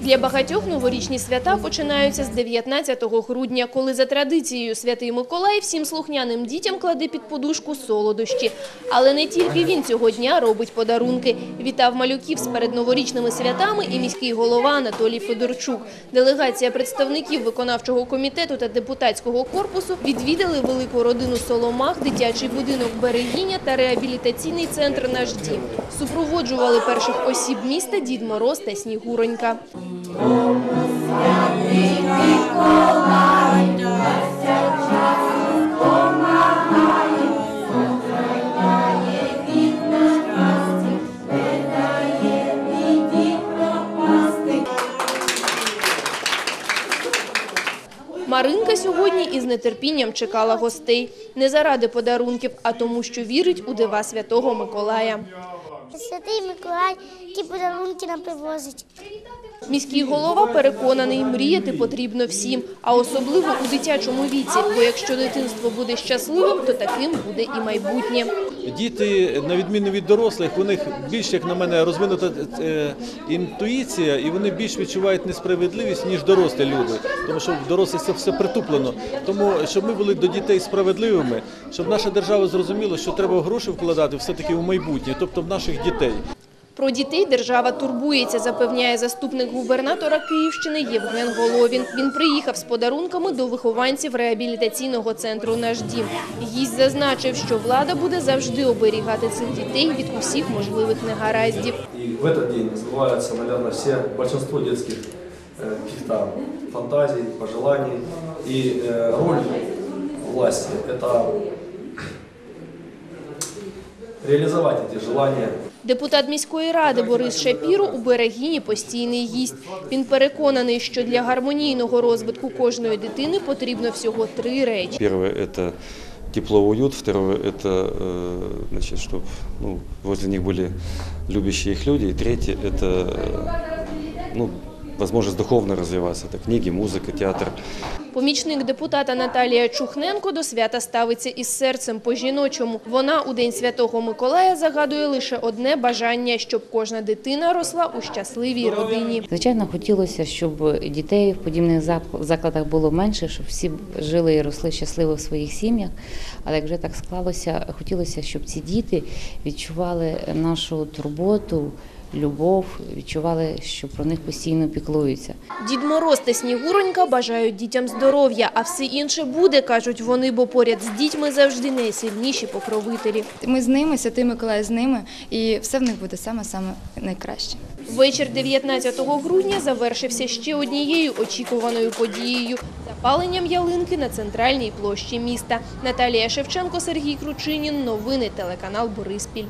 Для багатьох новорічні свята починаються з 19 грудня, коли за традицією Святий Миколай всім слухняним дітям кладе під подушку солодощі. Але не тільки він цього дня робить подарунки. Вітав малюків з передноворічними святами і міський голова Анатолій Федорчук. Делегація представників виконавчого комітету та депутатського корпусу відвідали велику родину Соломах, дитячий будинок Берегиня та реабілітаційний центр «Наш дім». Супроводжували перших осіб міста Дід Мороз та Снігуронька. Маринка сьогодні із нетерпінням чекала гостей. Не заради подарунків, а тому, що вірить у дива Святого Миколая. Святий Миколай, ті подарунки нам привозить. Міський голова переконаний, мріяти потрібно всім, а особливо у дитячому віці, бо якщо дитинство буде щасливим, то таким буде і майбутнє. Діти, на відміну від дорослих, у них більш, як на мене, розвинута е, інтуїція, і вони більш відчувають несправедливість, ніж дорослі люди. Тому що в дорослих це все притуплено. Тому щоб ми були до дітей справедливими, щоб наша держава зрозуміла, що треба гроші вкладати все-таки в майбутнє, тобто в наших дітей. Про дітей держава турбується, запевняє заступник губернатора Київщини Євген Головін. Він приїхав з подарунками до вихованців реабілітаційного центру «Наш дім». Гість зазначив, що влада буде завжди оберігати цих дітей від усіх можливих негараздів. И в этот день сбываются, наверное, все, большинство детских э, каких-то фантазий, пожеланий. И э, роль власти – это реализовать эти желания. Депутат міської ради Борис Шапіро у Берегіні постійний гість. Він переконаний, що для гармонійного розвитку кожної дитини потрібно всього три речі. Первое – это тепло, уют. Второе – это, э, значит, чтобы ну, возле них были любящие их люди. И третье – это э, ну, возможность духовно развиваться. Это книги, музыка, театр. Помічник депутата Наталія Чухненко до свята ставиться із серцем по-жіночому. Вона у День Святого Миколая загадує лише одне бажання, щоб кожна дитина росла у щасливій родині. Звичайно, хотілося, щоб дітей в подібних зак- закладах було менше, щоб всі жили і росли щасливо в своїх сім'ях. Але як вже так склалося, хотілося, щоб ці діти відчували нашу турботу, любов, відчували, що про них постійно піклуються. Дід Мороз та Снігуронька бажають дітям здоров'я, а все інше буде, кажуть вони, бо поряд з дітьми завжди найсильніші покровителі. Ми з ними, Святий Миколай з ними, і все в них буде саме-саме найкраще. Вечір 19 грудня завершився ще однією очікуваною подією – запаленням ялинки на центральній площі міста. Наталія Шевченко, Сергій Кручинін. Новини телеканал Бориспіль.